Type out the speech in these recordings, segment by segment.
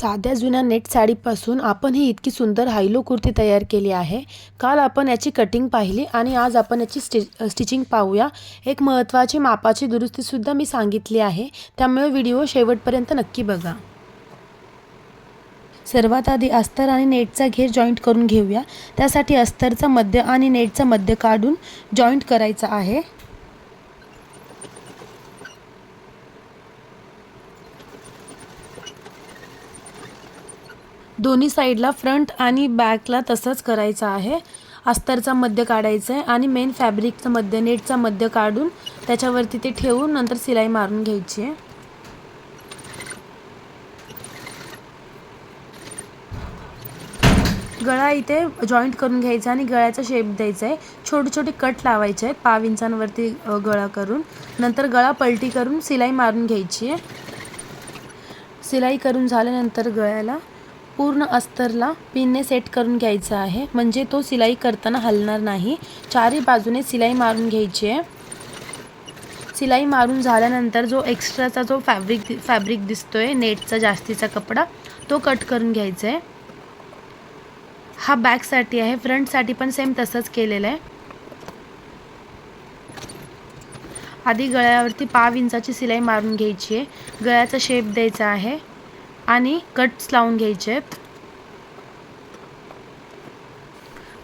साध्या जुन्या नेट साडीपासून आपण ही इतकी सुंदर हायलो कुर्ती तयार केली आहे. काल आपण याची कटिंग पाहिली आणि आज आपण याची स्टि स्टिचिंग पाहूया. एक महत्त्वाची मापाची दुरुस्तीसुद्धा मी सांगितली आहे. त्यामुळे व्हिडिओ शेवटपर्यंत नक्की बघा. सर्वात आधी अस्तर आणि नेटचा घेर जॉईंट करून घेऊया. त्यासाठी अस्तरचा मध्य आणि नेटचा मध्य काढून जॉईंट करायचा आहे. दोन्ही साईडला फ्रंट आणि बॅकला तसंच करायचं आहे. अस्तरचा मध्य काढायचं आहे आणि मेन फॅब्रिकचं मध्य नेटचा मध्य काढून त्याच्यावरती ते ठेवून नंतर सिलाई मारून घ्यायची आहे. गळा इथे जॉईंट करून घ्यायचा आणि गळ्याचा शेप द्यायचा आहे. छोटे छोटे कट लावायचे आहेत पाव इंचांवरती गळा करून. नंतर गळा पलटी करून सिलाई मारून घ्यायची आहे. सिलाई करून झाल्यानंतर गळ्याला पूर्ण अस्तरला पिनने सेट करून घ्यायचा आहे. म्हणजे तो सिलाई करताना हलणार नाही. चारही बाजूने सिलाई मारून घ्यायची आहे. सिलाई मारून झाल्यानंतर जो एक्स्ट्राचा जो फॅब्रिक फॅब्रिक दिसतो आहे नेटचा जास्तीचा कपडा तो कट करून घ्यायचा आहे. हा बॅकसाठी आहे. फ्रंटसाठी पण सेम तसंच केलेलं आहे. आधी गळ्यावरती पाव इंचाची सिलाई मारून घ्यायची आहे. गळ्याचा शेप द्यायचा आहे. आणि कट्स लावून घ्यायचे आहेत.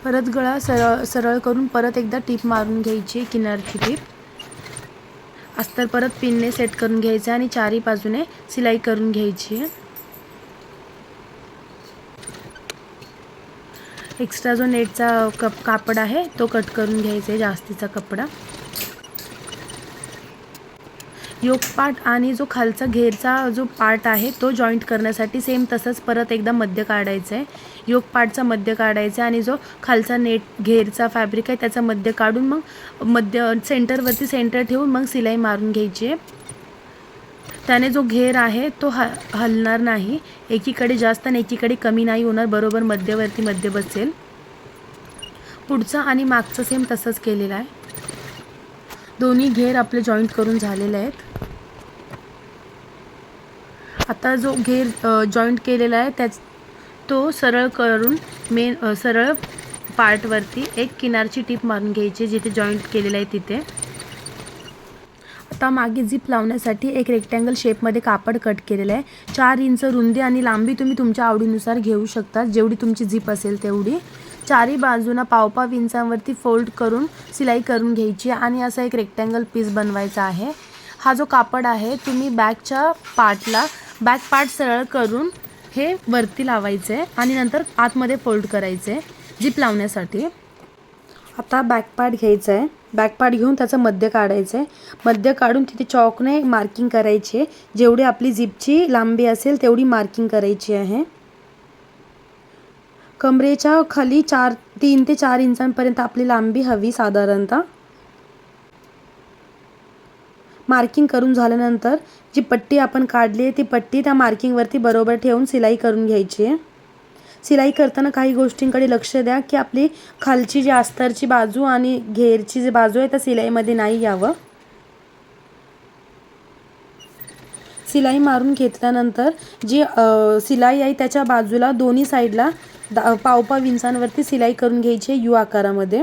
परत गळा सरळ सरळ करून परत एकदा टीप मारून घ्यायची आहे किनारची टीप. अस्तर परत पिनने सेट करून घ्यायचं आणि चारही बाजूने सिलाई करून घ्यायची आहे. एक्स्ट्रा जो नेटचा कप कापड आहे तो कट करून घ्यायचा आहे जास्तीचा कपडा. योग पार्ट आणि जो खालचा घेरचा जो पार्ट आहे तो जॉईंट करण्यासाठी सेम तसंच परत एकदा मध्य काढायचं आहे योग पार्टचा मध्य काढायचा आहे आणि जो खालचा नेट घेरचा फॅब्रिक आहे त्याचा मध्य काढून मग मध्य सेंटरवरती सेंटर ठेवून मग सिलाई मारून घ्यायची आहे. त्याने जो घेर आहे तो ह हलणार नाही. एकीकडे जास्त आणि एकीकडे कमी नाही होणार बरोबर मध्यवर्ती मध्य बसेल. पुढचा आणि मागचं सेम तसंच केलेला आहे. दोन्ही घेर आपले जॉईंट करून झालेले आहेत. आता जो घेर जॉईंट केलेला आहे त्याच तो सरळ करून मेन सरळ पार्टवरती एक किनारची टीप मारून घ्यायची जिथे जॉईंट केलेलं आहे तिथे. आता मागे झिप लावण्यासाठी एक रेक्टँगल शेपमध्ये कापड कट केलेलं आहे. चार इंच रुंदी आणि लांबी तुम्ही तुमच्या आवडीनुसार घेऊ शकता जेवढी तुमची झिप असेल तेवढी. चारही बाजूना पाव पाव इंचांवरती फोल्ड करून सिलाई करून घ्यायची आणि असा एक रेक्टँगल पीस बनवायचा आहे. हा जो कापड आहे तुम्ही बॅकच्या पार्टला बॅक पार्ट सरळ करून हे वरती लावायचे आणि नंतर आतमध्ये फोल्ड करायचे जीप लावण्यासाठी. आता बॅक पार्ट घ्यायचं आहे बॅक पार्ट घेऊन त्याचं मध्य काढायचं आहे मध्य काढून तिथे चॉकने मार्किंग करायची आहे. जेवढी आपली जीपची लांबी असेल तेवढी मार्किंग करायची आहे. कमरेच्या खाली चार तीन ते चार इंचांपर्यंत आपली लांबी हवी साधारणतः. मार्किंग करून झाल्यानंतर जी पट्टी आपण काढली आहे ती पट्टी त्या मार्किंगवरती बरोबर ठेवून सिलाई करून घ्यायची आहे. सिलाई करताना काही गोष्टींकडे लक्ष द्या की आपली खालची जी अस्तरची बाजू आणि घेरची जी बाजू आहे त्या सिलाईमध्ये नाही यावं. सिलाई मारून घेतल्यानंतर जी सिलाई आहे त्याच्या बाजूला दोन्ही साईडला दा पाव पाव इंचांवरती सिलाई करून घ्यायची आहे यू आकारामध्ये.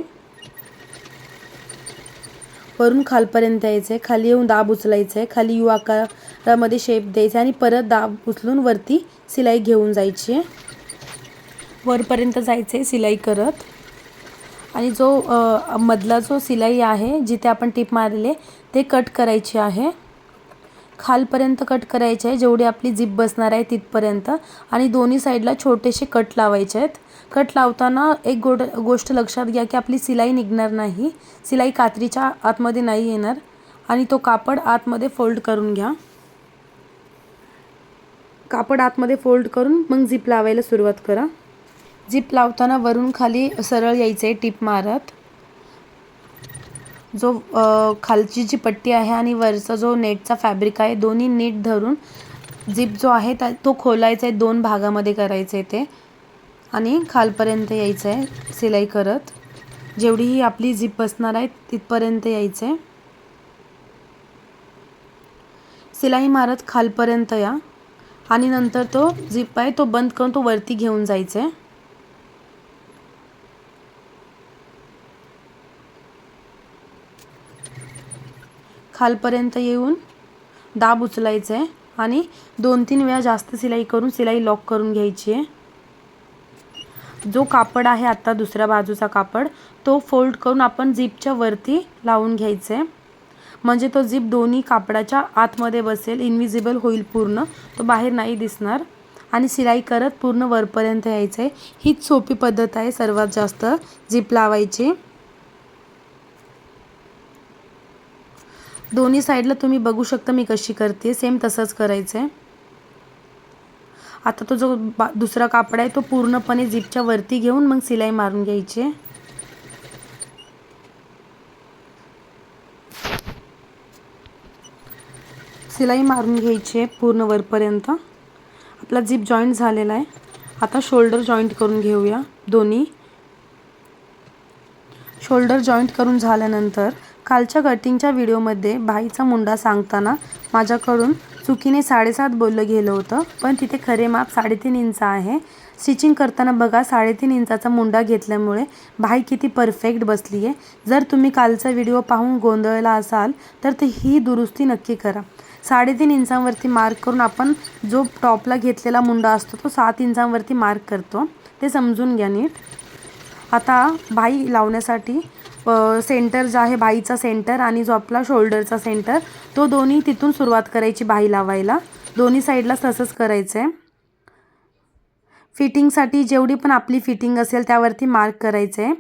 वरून खालपर्यंत यायचं आहे खाली येऊन दाब उचलायचं आहे खाली यू आकारामध्ये शेप द्यायचा आणि परत दाब उचलून वरती सिलाई घेऊन जायची आहे. वरपर्यंत जायचं आहे सिलाई करत. आणि जो मधला जो सिलाई आहे जिथे आपण टीप मारले ते कट करायची आहे. खालपर्यंत कट करायचे आहे. जेवढी आपली जीप बसणार आहे तिथपर्यंत. आणि दोन्ही साईडला छोटेसे कट लावायचे आहेत. कट लावताना एक गोड गोष्ट लक्षात घ्या की आपली सिलाई निघणार नाही. सिलाई कात्रीच्या आतमध्ये नाही येणार. आणि तो कापड आतमध्ये फोल्ड करून घ्या. कापड आतमध्ये फोल्ड करून मग झिप लावायला सुरुवात करा. झिप लावताना वरून खाली सरळ यायचं आहे टीप मारत. जो खालची जी पट्टी आहे आणि वरचा जो नेटचा फॅब्रिक आहे दोन्ही नीट धरून झिप जो आहे त्या तो खोलायचा आहे दोन भागामध्ये करायचं आहे ते. आणि खालपर्यंत यायचं आहे सिलाई करत. जेवढी ही आपली झिप बसणार आहे तिथपर्यंत यायचं आहे. सिलाई मारत खालपर्यंत या. आणि नंतर तो झिप आहे तो बंद करून तो वरती घेऊन जायचं आहे. खालपर्यंत येऊन दाब उचलायचं आहे आणि दोन तीन वेळा जास्त सिलाई करून सिलाई लॉक करून घ्यायची. आहे जो कापड आहे आत्ता दुसऱ्या बाजूचा कापड तो फोल्ड करून आपण झिपच्या वरती लावून घ्यायचं. आहे म्हणजे तो झिप दोन्ही कापडाच्या आतमध्ये बसेल इनविजिबल होईल पूर्ण तो बाहेर नाही दिसणार. आणि सिलाई करत पूर्ण वरपर्यंत यायचं. आहे हीच सोपी पद्धत आहे सर्वात जास्त झिप लावायची. दोन्ही साईडला तुम्ही बघू शकता मी कशी करते. सेम तसंच करायचं आहे आता तो जो बा दुसरा कापड आहे तो पूर्णपणे झिपच्या वरती घेऊन मग सिलाई मारून घ्यायची. आहे सिलाई मारून घ्यायची आहे पूर्ण वरपर्यंत. आपला झिप जॉईंट झालेला आहे. आता शोल्डर जॉईंट करून घेऊया दोन्ही. शोल्डर जॉईंट करून झाल्यानंतर कालच्या कटिंगच्या व्हिडिओमध्ये बाईचा मुंडा सांगताना माझ्याकडून चुकीने साडेसात बोललं गेलं होतं पण तिथे खरे माप साडेतीन इंच आहे. स्टिचिंग करताना बघा साडेतीन इंचाचा मुंडा घेतल्यामुळे बाई किती परफेक्ट बसली आहे जर तुम्ही कालचा व्हिडिओ पाहून गोंधळला असाल तर ते ही दुरुस्ती नक्की करा. साडेतीन इंचांवरती मार्क करून आपण जो टॉपला घेतलेला मुंडा असतो तो सात इंचांवरती मार्क करतो. ते समजून घ्या नीट. आता बाई लावण्यासाठी सेंटर जो आहे बाईचा सेंटर आणि जो आपला शोल्डरचा सेंटर तो दोन्ही तिथून सुरुवात करायची बाई लावायला. दोन्ही साईडला तसंच करायचं आहे फिटिंगसाठी जेवढी पण आपली फिटिंग असेल त्यावरती मार्क करायचं आहे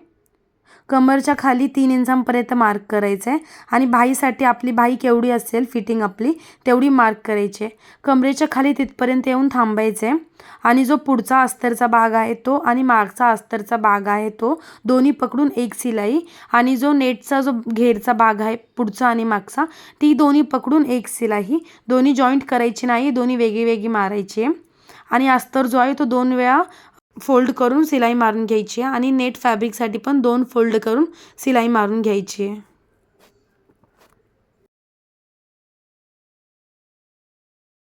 कमरच्या खाली तीन इंचांपर्यंत मार्क करायचं. आहे आणि भाईसाठी आपली भाई केवढी असेल फिटिंग आपली तेवढी मार्क करायची. आहे कमरेच्या खाली तिथपर्यंत येऊन थांबायचं. आहे आणि जो पुढचा अस्तरचा भाग आहे तो आणि मागचा अस्तरचा भाग आहे तो दोन्ही पकडून एक सिलाई आणि जो नेटचा जो घेरचा भाग आहे पुढचा आणि मागचा ती दोन्ही पकडून एक सिलाई दोन्ही जॉईंट करायची नाही दोन्ही वेगळी वेगळी मारायची. आहे आणि अस्तर जो आहे तो दोन वेळा फोल्ड करून सिलाई मारून घ्यायची आहे आणि नेट फॅब्रिकसाठी पण दोन फोल्ड करून सिलाई मारून घ्यायची आहे.